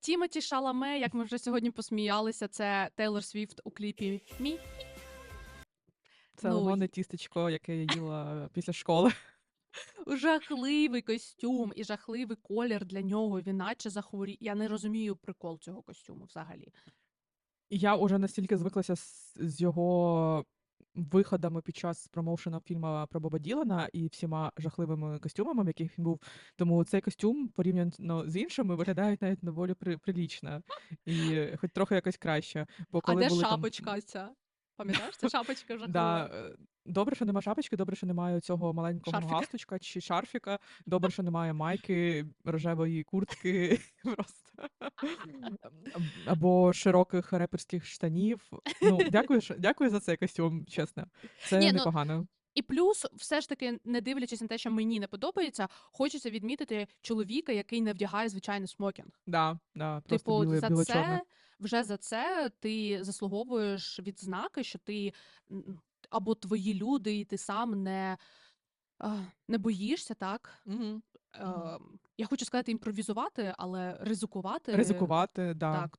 Тімоті Шаламе, як ми вже сьогодні посміялися, це Тейлор Свіфт у кліпі Мі. Це Ну, лимонне тістечко, яке я їла після школи. Жахливий костюм і жахливий колір для нього. Він наче захворів. Я не розумію прикол цього костюму взагалі. Я вже настільки звиклася з, з його виходами під час промоушена фільму про Боба Ділана і всіма жахливими костюмами, в яких він був. Тому цей костюм порівняно з іншими виглядає навіть доволі при, прилічно. І хоч трохи якось краще. Бо А де були там- шапочка ця? Пам'ятаєш, це шапочка жахлива. Да, е, добре, що немає шапочки, добре, що немає цього маленького Шарфіка. галстучка чи шарфіка. Добре, що немає майки, рожевої куртки просто. Або широких реперських штанів. Ну, дякую, що- дякую за цей костюм, чесно. Це Ні, ну, непогано. І плюс, все ж таки, не дивлячись на те, що мені не подобається, хочеться відмітити чоловіка, який не вдягає звичайний смокінг. Да, да, просто Типу, біле, за біле це чорне. вже за це ти заслуговуєш відзнаки, що ти м, або твої люди, і ти сам не, не боїшся, так? Угу. Е, я хочу сказати імпровізувати, але ризикувати. Ризикувати, да. Так.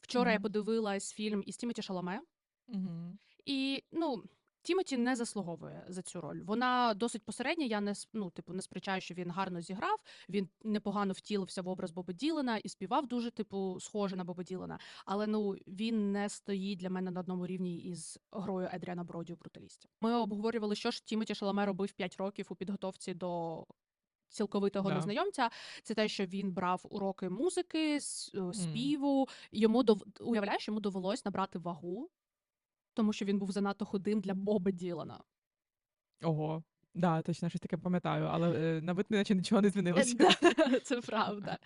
Вчора я подивилась фільм із Тімоті Шаламе, Угу. і ну. Тімоті не заслуговує за цю роль. Вона досить посередня. Я не ну, типу, не сперечаю, що він гарно зіграв. Він непогано втілився в образ Боба Ділана і співав дуже, типу, схоже на Боба Ділана. Але ну він не стоїть для мене на одному рівні із грою Едріана Броді у бруталісті. Ми обговорювали, що ж Тімоті Шаламе робив 5 років у підготовці до. Цілковитого Да. незнайомця, це те, що він брав уроки музики, співу. Mm. Йому дов... уявляєш, йому довелось набрати вагу, тому що він був занадто худим для Боба Ділана. Ого. Да, точно, щось таке пам'ятаю, але е, на вид наче нічого не Е, змінилося. Це правда.